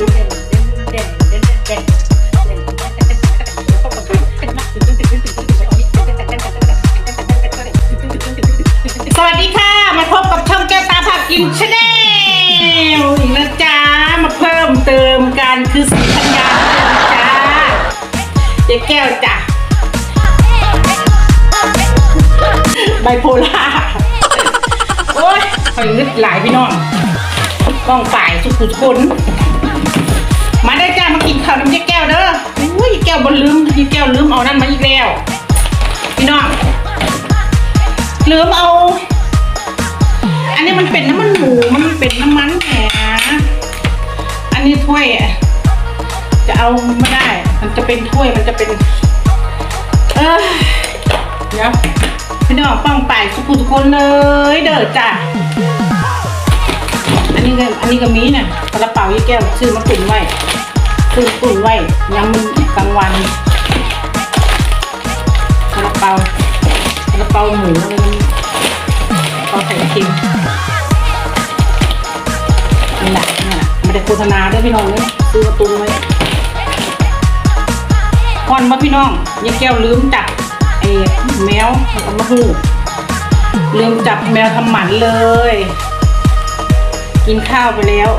สวัสดีค่ะ มาพบกับช่องแก้วตาผักกินชาแนลอีกแล้วจ้า มาเพิ่มเติมกันคือสีธัญญาจ้าเจ๊แก้วจ้ะไบโพล่าโอ้ยคอยนึกหลายพี่น้องกล้องฝ่ายสุขุมคน กินข้าวน้ำเจ๊แก้วเด้ออุ้ยแก้วบนลืมยี่แก้วลืมเอานั่นมาอีกแล้วพี่น้องลืมเอา อันนี้มันเป็นน้ำมันหมูมันเป็นน้ำมันแหนอันนี้ถ้วยอะจะเอาไม่ได้ มันจะเป็นถ้วยมันจะเป็น เออเดี๋ยวพี่น้องป้องไปสุขุทุกคนเลยเด้อจ้ะอันนี้ก็อันนี้ก็มีนี่ยกระเป๋ายี่แก้วซื้อมาตุนไว้ ซื้อมาตุนไว้ยังมันกลางวันกระเป๋ากระเป๋าหมูอะไรมันเขาใส่คิมนี่แหละนี่แหละไม่ได้โฆษณาด้วยพี่น้องเลยซื้อกาตุนไว้พอนมาพี่น้องยังแก้วลืมจับไอ้แมวแล้วก็มาหูลืมจับแมวทำหมันเลย กินข้าวไปแล้ว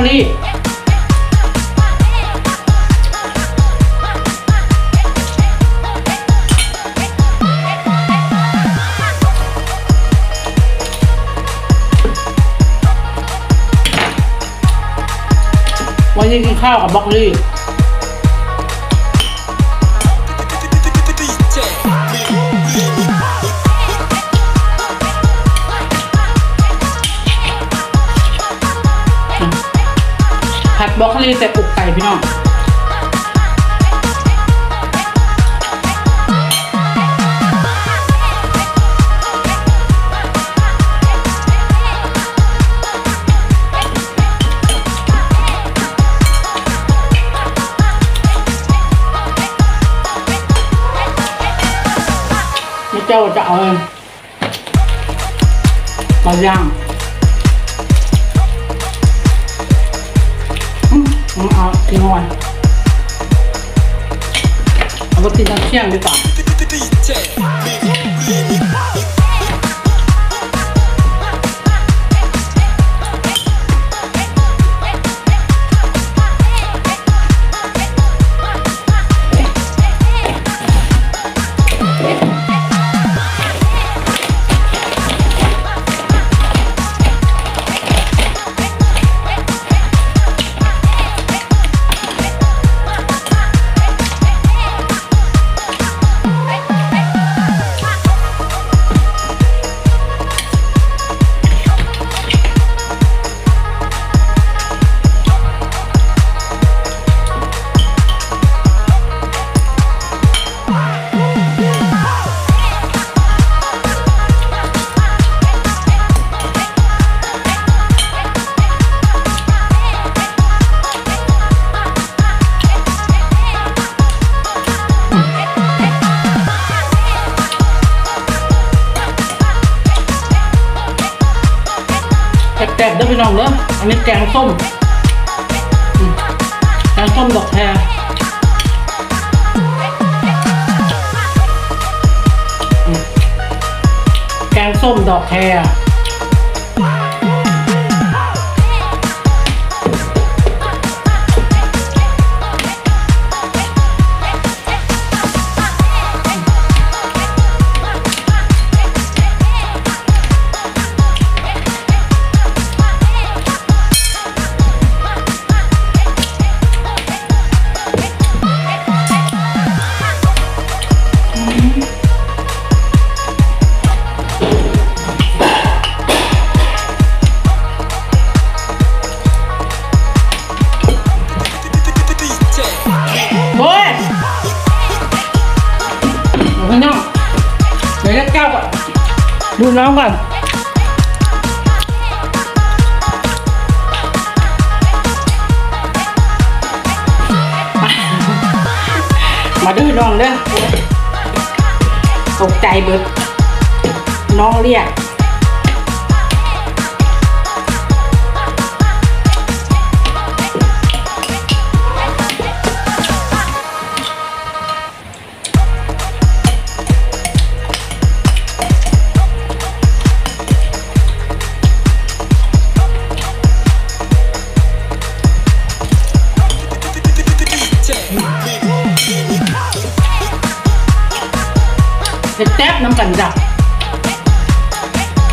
รอลีวันนี้กินข้าวกับบล็อกลี่ บรอกโคลีแต่ปุกไก่พี่น้องเจ้าจะเอามาย่าง ทิ้งเอาไว้เอาไปกินตอนเชี่ยงดีกว่า เด้ออันนี้แกงส้มแกงส้มดอกแครแกงส้มดอกแคร ข้างนอกเดี๋ยวเรียกแก้วก่อนดูน้องก่อนมาดื้อน้องเด้อตกใจเบิดน้องเรียก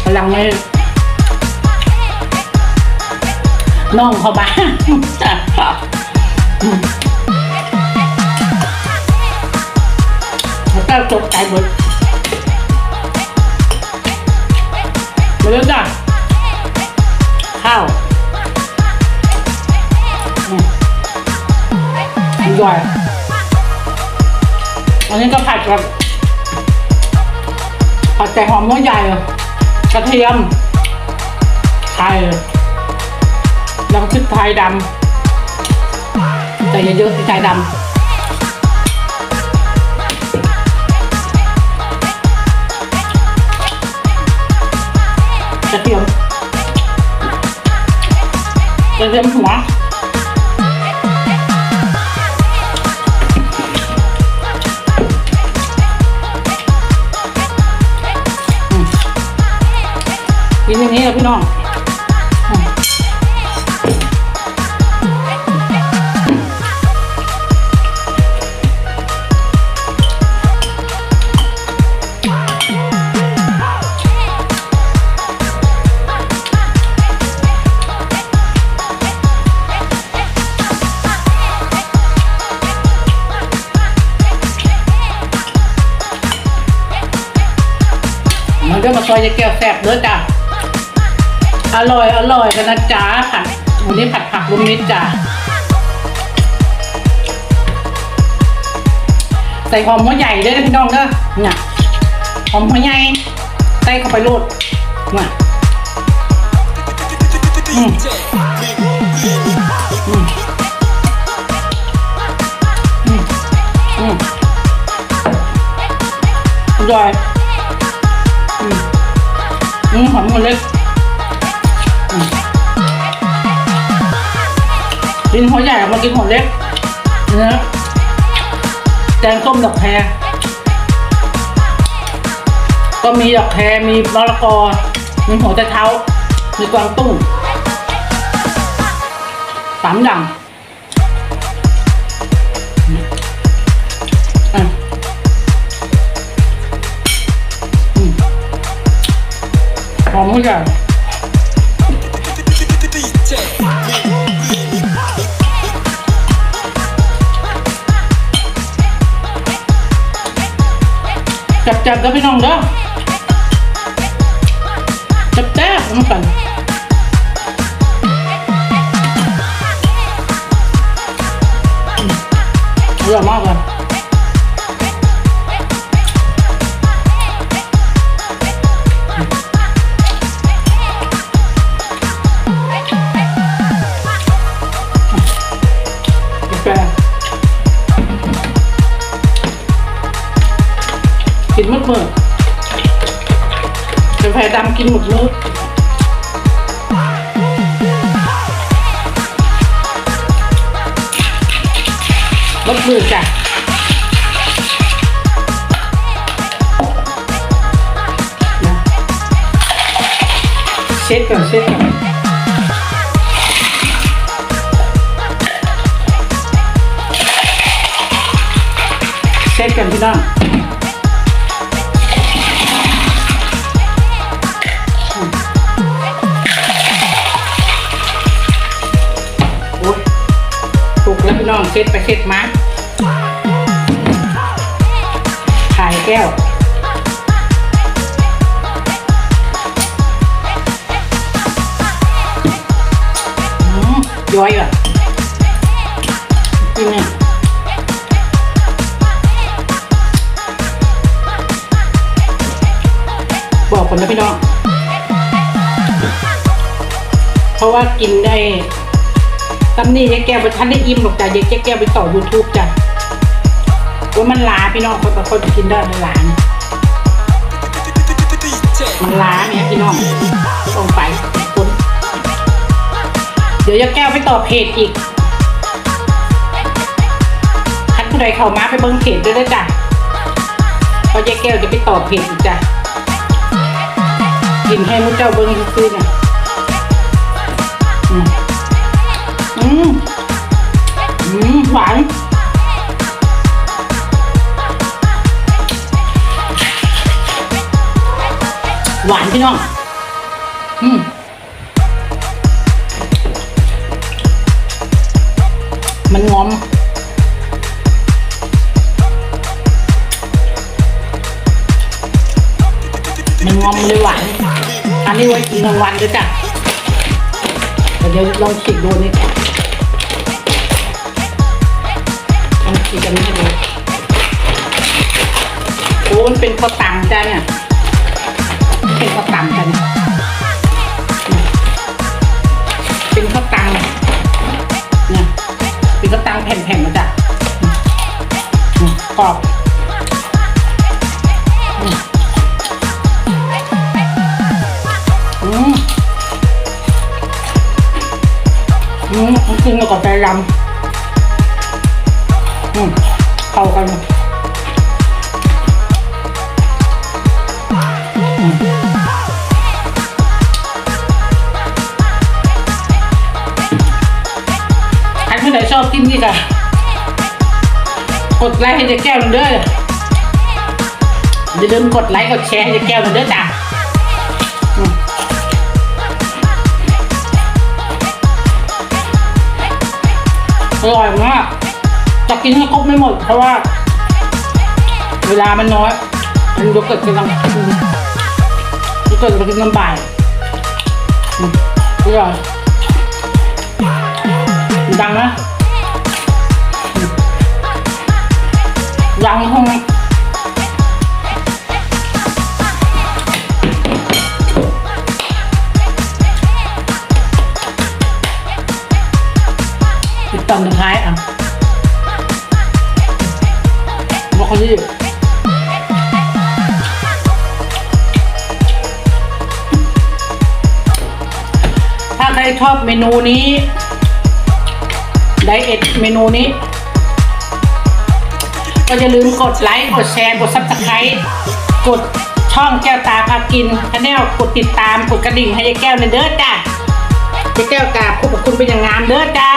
กำลังเลยน้องเขาบ้าอืมแล้วก็ตกใจหมดมาเลยจ้ะข้าวนี่ย่อยอันนี้ก็ผัดกับผัดไก่หอมหัวใหญ่ กระเทียมไทยแล้วก็พริกไทยดำแต่เยอะๆพริกไทยดำกระเทียมกระเทียมหัว กินอย่างนี้เลยพี่น้องมันก็มาซอยจะแก้วแซ่บเด้อจ้ะ อร่อยอร่อยกันนะจ๊ะผัดวันนี้ผัดผักลุมนิดจ้ะใส่หอมหัวใหญ่ด้วยนะพี่น้องเด้อเนี่ยหอมหัวใหญ่ใส่เข้าไปโรดเนี่ยอืมอืมอืมอร่อยอืมหอมหัวเล็ก กินหัวใหญ่มากินหัวเล็กนื้อแกงส้มดอกแครก็มีดอกแครมีมะละกอ มีหัวใจเท้า มีกวางตุ้งสามอย่างอะอืมหอมหัว จับๆกับพี่น้องเด้อจับแจ๊บน้ำกันอืมอร่อยมากเลย กินหมดมือกาแฟดำกินหมดมือลดมือจ้ะนะเช็ดก่อนเช็ดก่อนเช็ดกันพี่น้อง น้องเช็ดไปเช็ดมาถ่ายแก้วย้อยอะกินเนี่ยบอกคนนะพี่น้อง เพราะว่ากินได้ ตำนี่ยายแก้วไปทันได้อิ่มหรอกจ้ะยายแก้วไปต่อ YouTube จ้ะว่ามันลาพี่น้องคนบางคนกินได้มันล้านมันลาเนี่ยพี่น้องลงไปคนเดี๋ยวยายแก้วไปต่อเพจอีกท่านผู้ใดเข้ามาไปเบิ้งเพจด้วยนะจ้ะเพราะยายแก้วจะไปต่อเพจอีกจ้ะกินให้มุกเจ้าเบิ้งซื้อเนี่ย มอืมหวานหวานพี่น้อง อืมมันงอมมันงอมเลยหวาน อันนี้ไว้กินกลางวันด้วยจ้ะเดี๋ยวลองฉีกดูนี่ ลองฉีกันให้ดูโอ้มันเป็นข้าวตังจ้ะเนี่ย เป็นข้าวตังกันเป็นข้าวตังเนี่ยเป็นข้าวตังแผ่นๆมาจ้ะกรอบอืมอืมอืมกินกับใจรำ เข้ากันใครผู้ใดชอบกินนี่ค่ะกดไลค์ให้เจ๊แก้วหน่อเด้ออย่าลืมกดไลค์กดแชร์ให้เจ๊แก้วหน่อยเด้อจ้ะอร่อยมาก จะกินให้ครบไม่หมด เพราะว่า เวลามันน้อยมันโยเกิร์ตกำลังอืมโยเกิร์ตกำลังกินน้ำบ่ายอืมอร่อยดังนะดังห้องติดตามสุดท้ายอะ ขาดิถ้าใครชอบเมนูนี้ ไดเอทเมนูนี้ ก็อย่าลืมกดไลค์ กดแชร์ กดซับสไครต์กดช่องแก้วตาพากินชาแนลกดติดตาม กดกระดิ่งให้ยายแก้วในเด้อจ้ายายแก้วกราบขอบคุณเป็นอย่างงามเด้อจ้า